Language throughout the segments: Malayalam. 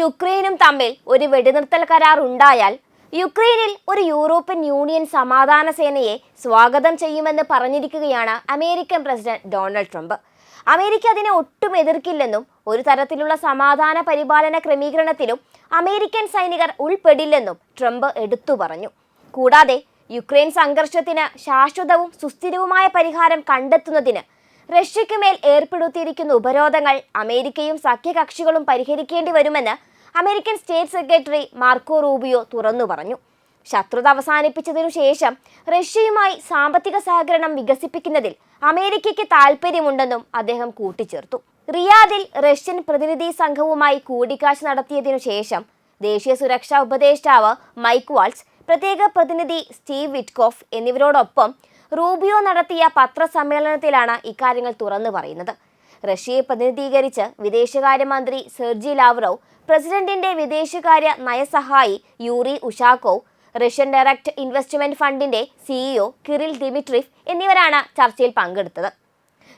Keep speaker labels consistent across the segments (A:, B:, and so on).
A: യുക്രൈനും തമ്മിൽ ഒരു വെടിനിർത്തൽ കരാർ ഉണ്ടായാൽ യുക്രൈനിൽ ഒരു യൂറോപ്യൻ യൂണിയൻ സമാധാന സേനയെ സ്വാഗതം ചെയ്യുമെന്ന് പറഞ്ഞിരിക്കുകയാണ് American president Donald Trump. America അതിനെ ഒട്ടും എതിർക്കില്ലെന്നും ഒരു തരത്തിലുള്ള സമാധാന പരിപാലന ക്രമീകരണത്തിലും അമേരിക്കൻ സൈനികർ ഉൾപ്പെടില്ലെന്നും ട്രംപ് എടുത്തു പറഞ്ഞു. കൂടാതെ യുക്രൈൻ സംഘർഷത്തിന് ശാശ്വതവും സുസ്ഥിരവുമായ പരിഹാരം കണ്ടെത്തുന്നതിന് റഷ്യയ്ക്ക് മേൽ ഏർപ്പെടുത്തിയിരിക്കുന്ന ഉപരോധങ്ങൾ അമേരിക്കയും സഖ്യകക്ഷികളും പരിഹരിക്കേണ്ടി വരുമെന്ന് American state secretary Marco Rubio തുറന്നു പറഞ്ഞു. ശത്രുത അവസാനിപ്പിച്ചതിനു ശേഷം റഷ്യയുമായി സാമ്പത്തിക സഹകരണം വികസിപ്പിക്കുന്നതിൽ അമേരിക്കയ്ക്ക് താൽപ്പര്യമുണ്ടെന്നും അദ്ദേഹം കൂട്ടിച്ചേർത്തു. റിയാദിൽ റഷ്യൻ പ്രതിനിധി സംഘവുമായി കൂടിക്കാഴ്ച നടത്തിയതിനു ശേഷം ദേശീയ സുരക്ഷാ ഉപദേഷ്ടാവ് മൈക്ക് വാൾസ് പ്രത്യേക പ്രതിനിധി സ്റ്റീവ് വിറ്റ്കോഫ് എന്നിവരോടൊപ്പം റൂബിയോ നടത്തിയ പത്രസമ്മേളനത്തിലാണ് ഇക്കാര്യങ്ങൾ തുറന്നു പറയുന്നത്. റഷ്യയെ പ്രതിനിധീകരിച്ച് വിദേശകാര്യമന്ത്രി സെർജി ലാവ്റോവ് പ്രസിഡന്റിന്റെ വിദേശകാര്യ നയസഹായി Yuri Ushakov Russian direct investment ഫണ്ടിന്റെ സിഇഒ കിറിൽ ദിമിട്രിഫ് എന്നിവരാണ് ചർച്ചയിൽ പങ്കെടുത്തത്.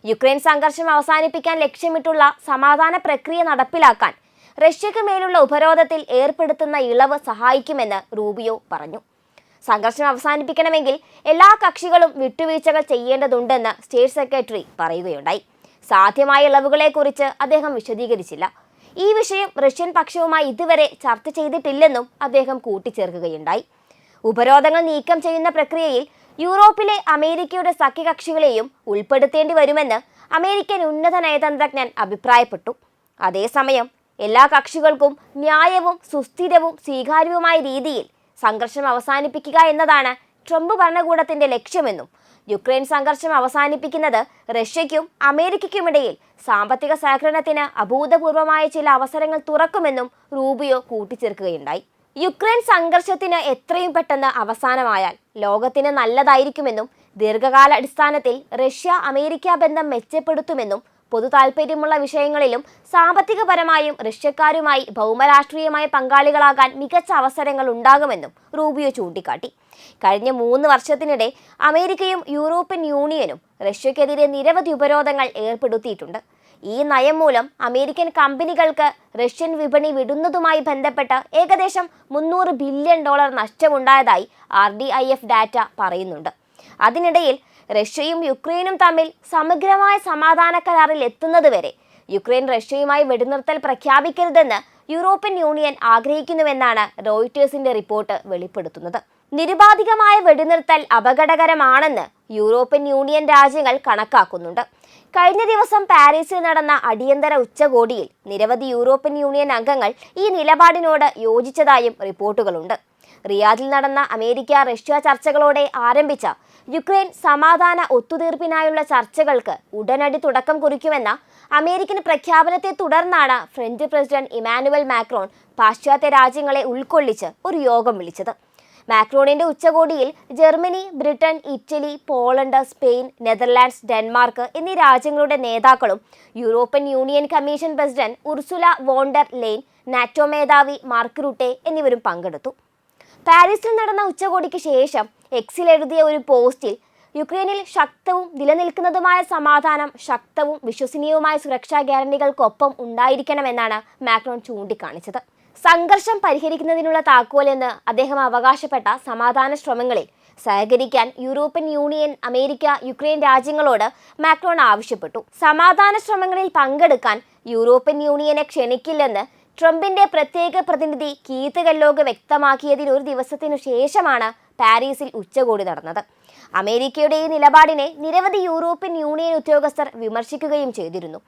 A: യുക്രൈൻ സംഘർഷം അവസാനിപ്പിക്കാൻ ലക്ഷ്യമിട്ടുള്ള സമാധാന പ്രക്രിയ നടപ്പിലാക്കാൻ റഷ്യക്ക് മേലുള്ള ഉപരോധത്തിൽ ഏർപ്പെടുത്തുന്ന ഇളവ് സഹായിക്കുമെന്ന് റൂബിയോ പറഞ്ഞു. സംഘർഷം അവസാനിപ്പിക്കണമെങ്കിൽ എല്ലാ കക്ഷികളും വിട്ടുവീഴ്ചകൾ ചെയ്യേണ്ടതുണ്ടെന്ന് സ്റ്റേറ്റ് സെക്രട്ടറി പറയുകയുണ്ടായി. സാധ്യമായ ഇളവുകളെക്കുറിച്ച് അദ്ദേഹം വിശദീകരിച്ചില്ല. ഈ വിഷയം റഷ്യൻ പക്ഷവുമായി ഇതുവരെ ചർച്ച ചെയ്തിട്ടില്ലെന്നും അദ്ദേഹം കൂട്ടിച്ചേർക്കുകയുണ്ടായി. ഉപരോധങ്ങൾ നീക്കം ചെയ്യുന്ന പ്രക്രിയയിൽ യൂറോപ്പിലെ അമേരിക്കയുടെ സഖ്യകക്ഷികളെയും ഉൾപ്പെടുത്തേണ്ടി വരുമെന്ന് അമേരിക്കൻ ഉന്നത നയതന്ത്രജ്ഞൻ അഭിപ്രായപ്പെട്ടു. അതേസമയം എല്ലാ കക്ഷികൾക്കും ന്യായവും സുസ്ഥിരവും സ്വീകാര്യവുമായ രീതിയിൽ സംഘർഷം അവസാനിപ്പിക്കുക എന്നതാണ് ട്രംപ് ഭരണകൂടത്തിന്റെ ലക്ഷ്യമെന്നും യുക്രൈൻ സംഘർഷം അവസാനിപ്പിക്കുന്നത് റഷ്യയ്ക്കും അമേരിക്കയ്ക്കുമിടയിൽ സാമ്പത്തിക സഹകരണത്തിന് അഭൂതപൂർവമായ ചില അവസരങ്ങൾ തുറക്കുമെന്നും റൂബിയോ കൂട്ടിച്ചേർക്കുകയുണ്ടായി. യുക്രൈൻ സംഘർഷത്തിന് എത്രയും പെട്ടെന്ന് അവസാനമായാൽ ലോകത്തിന് നല്ലതായിരിക്കുമെന്നും ദീർഘകാലാടിസ്ഥാനത്തിൽ റഷ്യ അമേരിക്ക ബന്ധം മെച്ചപ്പെടുത്തുമെന്നും പൊതു താൽപ്പര്യമുള്ള വിഷയങ്ങളിലും സാമ്പത്തികപരമായും റഷ്യക്കാരുമായി ഭൗമരാഷ്ട്രീയമായ പങ്കാളികളാകാൻ മികച്ച അവസരങ്ങൾ ഉണ്ടാകുമെന്നും റൂബിയോ ചൂണ്ടിക്കാട്ടി. കഴിഞ്ഞ മൂന്ന് വർഷത്തിനിടെ അമേരിക്കയും യൂറോപ്യൻ യൂണിയനും റഷ്യക്കെതിരെ നിരവധി ഉപരോധങ്ങൾ ഏർപ്പെടുത്തിയിട്ടുണ്ട്. ഈ നയം മൂലം അമേരിക്കൻ കമ്പനികൾക്ക് റഷ്യൻ വിപണി വിടുന്നതുമായി ബന്ധപ്പെട്ട് ഏകദേശം മുന്നൂറ് billion dollar നഷ്ടമുണ്ടായതായി R D I F data പറയുന്നുണ്ട്. അതിനിടയിൽ റഷ്യയും യുക്രൈനും തമ്മിൽ സമഗ്രമായ സമാധാന കരാറിൽ എത്തുന്നതുവരെ യുക്രൈൻ റഷ്യയുമായി വെടിനിർത്തൽ പ്രഖ്യാപിക്കരുതെന്ന് യൂറോപ്യൻ യൂണിയൻ ആഗ്രഹിക്കുന്നുവെന്നാണ് റോയിറ്റേഴ്സിന്റെ റിപ്പോർട്ട് വെളിപ്പെടുത്തുന്നത്. നിരുപാധികമായ വെടിനിർത്തൽ അപകടകരമാണെന്ന് യൂറോപ്യൻ യൂണിയൻ രാജ്യങ്ങൾ കണക്കാക്കുന്നുണ്ട്. കഴിഞ്ഞ ദിവസം പാരീസിൽ നടന്ന അടിയന്തര ഉച്ചകോടിയിൽ നിരവധി യൂറോപ്യൻ യൂണിയൻ അംഗങ്ങൾ ഈ നിലപാടിനോട് യോജിച്ചതായും റിപ്പോർട്ടുകളുണ്ട്. റിയാദിൽ നടന്ന അമേരിക്ക റഷ്യ ചർച്ചകളോടെ ആരംഭിച്ച യുക്രൈൻ സമാധാന ഒത്തുതീർപ്പിനായുള്ള ചർച്ചകൾക്ക് ഉടനടി തുടക്കം കുറിക്കുമെന്ന അമേരിക്കൻ പ്രഖ്യാപനത്തെ തുടർന്നാണ് ഫ്രഞ്ച് പ്രസിഡന്റ് ഇമാനുവൽ മാക്രോൺ പാശ്ചാത്യ രാജ്യങ്ങളെ ഉൾക്കൊള്ളിച്ച് ഒരു യോഗം വിളിച്ചത്. മാക്രോണിന്റെ ഉച്ചകോടിയിൽ Germany Britain Italy Poland Spain Netherlands Denmark എന്നീ രാജ്യങ്ങളുടെ നേതാക്കളും European Union commission president Ursula von der Leyen NATO മേധാവി മാർക്ക് റുട്ടെ എന്നിവരും പങ്കെടുത്തു. പാരീസിൽ നടന്ന ഉച്ചകോടിക്ക് ശേഷം എക്സിൽ എഴുതിയ ഒരു പോസ്റ്റിൽ യുക്രൈനിൽ ശക്തവും നിലനിൽക്കുന്നതുമായ സമാധാനം ശക്തവും വിശ്വസനീയവുമായ സുരക്ഷാ ഗ്യാരണ്ടികൾക്കൊപ്പം ഉണ്ടായിരിക്കണമെന്നാണ് മാക്രോൺ ചൂണ്ടിക്കാണിച്ചത്. സംഘർഷം പരിഹരിക്കുന്നതിനുള്ള താക്കോലെന്ന് അദ്ദേഹം അവകാശപ്പെട്ട സമാധാന ശ്രമങ്ങളിൽ സഹകരിക്കാൻ യൂറോപ്യൻ യൂണിയൻ അമേരിക്ക യുക്രൈൻ രാജ്യങ്ങളോട് മാക്രോൺ ആവശ്യപ്പെട്ടു. സമാധാന ശ്രമങ്ങളിൽ പങ്കെടുക്കാൻ യൂറോപ്യൻ യൂണിയനെ ക്ഷണിക്കില്ലെന്ന് ട്രംപിന്റെ പ്രത്യേക പ്രതിനിധി കീത്ത് ഗല്ലോഗ് വ്യക്തമാക്കിയതിന് ഒരു ദിവസത്തിനു ശേഷമാണ് പാരീസിൽ ഉച്ചകോടി നടന്നത്. അമേരിക്കയുടെ ഈ നിലപാടിനെ നിരവധി യൂറോപ്യൻ യൂണിയൻ ഉദ്യോഗസ്ഥർ വിമർശിക്കുകയും ചെയ്തിരുന്നു.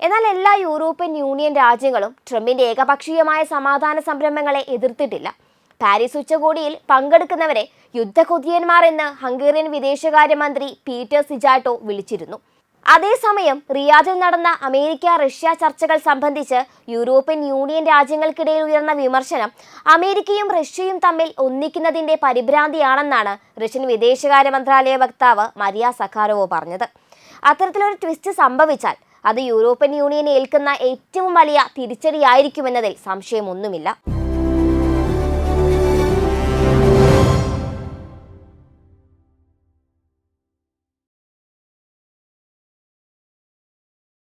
A: എന്നാൽ എല്ലാ യൂറോപ്യൻ യൂണിയൻ രാജ്യങ്ങളും ട്രംപിന്റെ ഏകപക്ഷീയമായ സമാധാന സംരംഭങ്ങളെ എതിർത്തിട്ടില്ല. പാരീസ് ഉച്ചകോടിയിൽ പങ്കെടുക്കുന്നവരെ യുദ്ധകൊതിയന്മാർ എന്ന് ഹംഗേറിയൻ വിദേശകാര്യമന്ത്രി പീറ്റർ സിജാട്ടോ വിളിച്ചിരുന്നു. അതേസമയം റിയാദിൽ നടന്ന അമേരിക്ക റഷ്യ ചർച്ചകൾ സംബന്ധിച്ച് യൂറോപ്യൻ യൂണിയൻ രാജ്യങ്ങൾക്കിടയിൽ ഉയർന്ന വിമർശനം അമേരിക്കയും റഷ്യയും തമ്മിൽ ഒന്നിക്കുന്നതിന്റെ പരിഭ്രാന്തിയാണെന്നാണ് റഷ്യൻ വിദേശകാര്യ മന്ത്രാലയ വക്താവ് മരിയ സഖാരോവോ പറഞ്ഞത്. അത്തരത്തിലൊരു ട്വിസ്റ്റ് സംഭവിച്ചാൽ അത് യൂറോപ്യൻ യൂണിയനെ ഏൽക്കുന്ന ഏറ്റവും വലിയ തിരിച്ചടിയായിരിക്കുമെന്നതിൽ സംശയമൊന്നുമില്ല.